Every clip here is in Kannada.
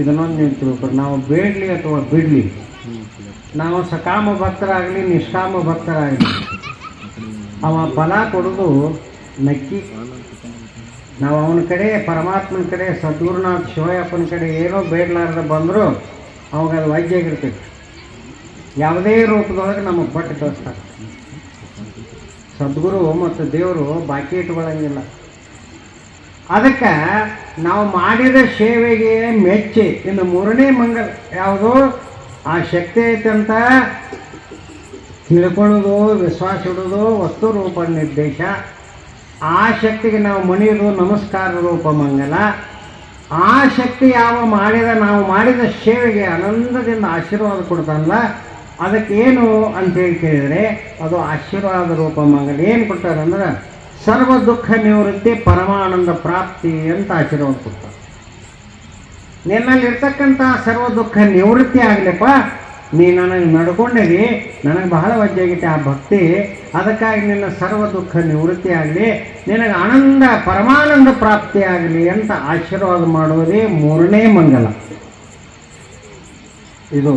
ಇದನ್ನೊಂದು ನೀವು ತಿಳ್ಕೊರಿ ನಾವು ಬೇಡಲಿ ಅಥವಾ ಬಿಡಲಿ. ನಾವು ಸಕಾಮ ಭಕ್ತರಾಗಲಿ ನಿಷ್ಕಾಮ ಭಕ್ತರಾಗಲಿ ಅವ ಫಲ ಕೊಡೋದು ನಕ್ಕಿ. ನಾವು ಅವನ ಕಡೆ ಪರಮಾತ್ಮನ ಕಡೆ ಸದ್ಗುರುನಾಥ್ ಶಿವಯಪ್ಪನ ಕಡೆ ಏನೋ ಬೇಡಲಾರ್ದ ಬಂದರೂ ಅವಾಗ ಅದು ವೈದ್ಯಾಗಿರ್ತೈತಿ ಯಾವುದೇ ರೂಪದೊಳಗೆ ನಮಗೆ ಬಟ್ಟೆ ಕಳಿಸ್ತಾರೆ ಸದ್ಗುರು ಮತ್ತು ದೇವರು ಬಾಕಿ ಇಟ್ಕೊಳ್ಳಂಗಿಲ್ಲ ಅದಕ್ಕೆ ನಾವು ಮಾಡಿದ ಸೇವೆಗೆ ಮೆಚ್ಚಿ. ಇನ್ನು ಮೂರನೇ ಮಂಗಲ ಯಾವುದು? ಆ ಶಕ್ತಿ ಐತೆ ಅಂತ ತಿಳ್ಕೊಳ್ಳೋದು, ವಿಶ್ವಾಸ ಇಡೋದು, ವಸ್ತು ರೂಪ ನಿರ್ದೇಶ. ಆ ಶಕ್ತಿಗೆ ನಾವು ಮಣಿಯೋದು ನಮಸ್ಕಾರ ರೂಪ ಮಂಗಲ. ಆ ಶಕ್ತಿ ಯಾವ ಮಾಡಿದ, ನಾವು ಮಾಡಿದ ಸೇವೆಗೆ ಆನಂದದಿಂದ ಆಶೀರ್ವಾದ ಕೊಡ್ತಾನಲ್ಲ ಅದಕ್ಕೆ ಏನು ಅಂತೇಳಿ ಕೇಳಿದರೆ, ಅದು ಆಶೀರ್ವಾದ ರೂಪ ಮಂಗಲ. ಏನು ಕೊಡ್ತಾರೆ ಅಂದ್ರೆ ಸರ್ವ ದುಃಖ ನಿವೃತ್ತಿ ಪರಮಾನಂದ ಪ್ರಾಪ್ತಿ ಅಂತ ಆಶೀರ್ವಾದ ಕೊಡ್ತಾರೆ. ನಿನ್ನಲ್ಲಿರ್ತಕ್ಕಂಥ ಸರ್ವ ದುಃಖ ನಿವೃತ್ತಿ ಆಗಲಿಪ್ಪ, ನೀ ನನಗೆ ನಡ್ಕೊಂಡೇನಿ ನನಗೆ ಬಹಳ ವಜ್ಜಾಗಿತ್ತೆ ಆ ಭಕ್ತಿ, ಅದಕ್ಕಾಗಿ ನಿನ್ನ ಸರ್ವ ದುಃಖ ನಿವೃತ್ತಿ ಆಗಲಿ, ನಿನಗೆ ಆನಂದ ಪರಮಾನಂದ ಪ್ರಾಪ್ತಿ ಆಗಲಿ ಅಂತ ಆಶೀರ್ವಾದ ಮಾಡುವುದೇ ಮೂರನೇ ಮಂಗಲ. ಇದು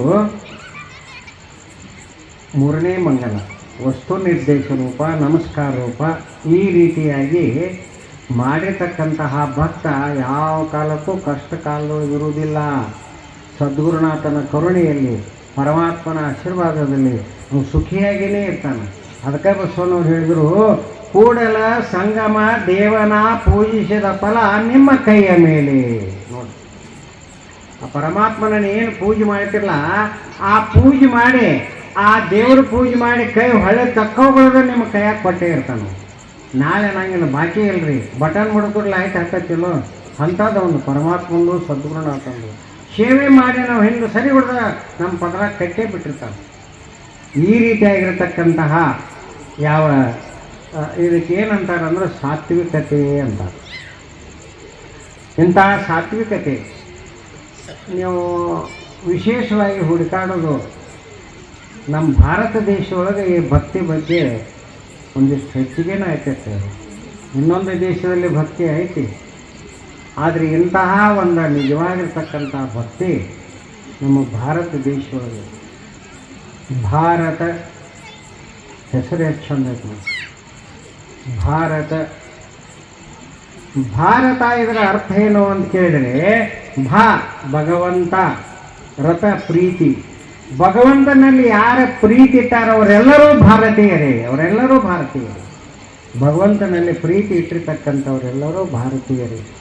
ಮೂರನೇ ಮಂಗಲ. ವಸ್ತು ನಿರ್ದೇಶ ರೂಪ, ನಮಸ್ಕಾರ ರೂಪ ಈ ರೀತಿಯಾಗಿ ಮಾಡಿರ್ತಕ್ಕಂತಹ ಭಕ್ತ ಯಾವ ಕಾಲಕ್ಕೂ ಕಷ್ಟ ಕಾಲದೊಳಗೆ ಇರುವುದಿಲ್ಲ. ಸದ್ಗುರುನಾಥನ ಕರುಣೆಯಲ್ಲಿ, ಪರಮಾತ್ಮನ ಆಶೀರ್ವಾದದಲ್ಲಿ ಅವನು ಸುಖಿಯಾಗಿಯೇ ಇರ್ತಾನೆ. ಅದಕ್ಕೆ ಬಸವನವ್ರು ಹೇಳಿದರು, ಕೂಡಲ ಸಂಗಮ ದೇವನ ಪೂಜಿಸಿದ ಫಲ ನಿಮ್ಮ ಕೈಯ ಮೇಲೆ. ನೋಡಿ. ಆ ಪರಮಾತ್ಮನ ಏನು ಪೂಜೆ ಮಾಡ್ತಿರಲ್ಲ ಆ ಪೂಜೆ ಮಾಡಿ ಆ ದೇವ್ರ ಪೂಜೆ ಮಾಡಿ ಕೈ ಹೊಳೆ ತಕ್ಕೋಗಳದ ನಿಮ್ಮ ಕೈಯಾಗ ಕೊಟ್ಟೆ ಇರ್ತಾನೆ ನಾಳೆ ನಂಗಿನ ಬಾಕಿ ಇಲ್ರಿ. ಬಟನ್ ಮುಡ್ಕೊಡ್ಲ ಆಯ್ತು ಹಾಕತ್ತಿಲ್ಲೋ? ಅಂಥದ್ದು ಒಂದು ಪರಮಾತ್ಮಂದು ಆತಂದು ಸೇವೆ ಮಾಡಿ ನಾವು ಹೆಂಗೆ ಸರಿ ಹೊಡೆದ ನಮ್ಮ ಪದರ ಕಟ್ಟೇ ಬಿಟ್ಟಿರ್ತಾನೆ ಈ ರೀತಿಯಾಗಿರತಕ್ಕಂತಹ ಯಾವ ಇದಕ್ಕೆ ಏನಂತಾರಂದ್ರೆ ಸಾತ್ವಿಕತೆ ಅಂತಾರೆ ಇಂತಹ ಸಾತ್ವಿಕತೆ ನೀವು ವಿಶೇಷವಾಗಿ ಹುಡುಕಾಡೋದು ನಮ್ಮ ಭಾರತ ದೇಶದೊಳಗೆ ಈ ಭಕ್ತಿ ಬಗ್ಗೆ ಒಂದಿಷ್ಟು ಹೆಚ್ಚಿಗೆನೇ ಆಯ್ತೈತೆ ಇನ್ನೊಂದು ದೇಶದಲ್ಲಿ ಭಕ್ತಿ ಐತಿ. ಆದರೆ ಇಂತಹ ಒಂದು ನಿಜವಾಗಿರ್ತಕ್ಕಂಥ ಭಕ್ತಿ ನಮ್ಮ ಭಾರತ ದೇಶದೊಳಗೆ. ಭಾರತ ಹೆಸರು ಎಷ್ಟು ಭಾರತ. ಭಾರತ ಇದರ ಅರ್ಥ ಏನು ಅಂತ ಕೇಳಿದ್ರೆ, ಭಾ ಭಗವಂತ ರಥ ಪ್ರೀತಿ. ಭಗವಂತನಲ್ಲಿ ಯಾರ ಪ್ರೀತಿ ಇಟ್ಟಾರೋ ಅವರೆಲ್ಲರೂ ಭಾರತೀಯರೇ ಅವರೆಲ್ಲರೂ ಭಾರತೀಯರೇ. ಭಗವಂತನಲ್ಲಿ ಪ್ರೀತಿ ಇಟ್ಟಿರ್ತಕ್ಕಂಥವರೆಲ್ಲರೂ ಭಾರತೀಯರೇ.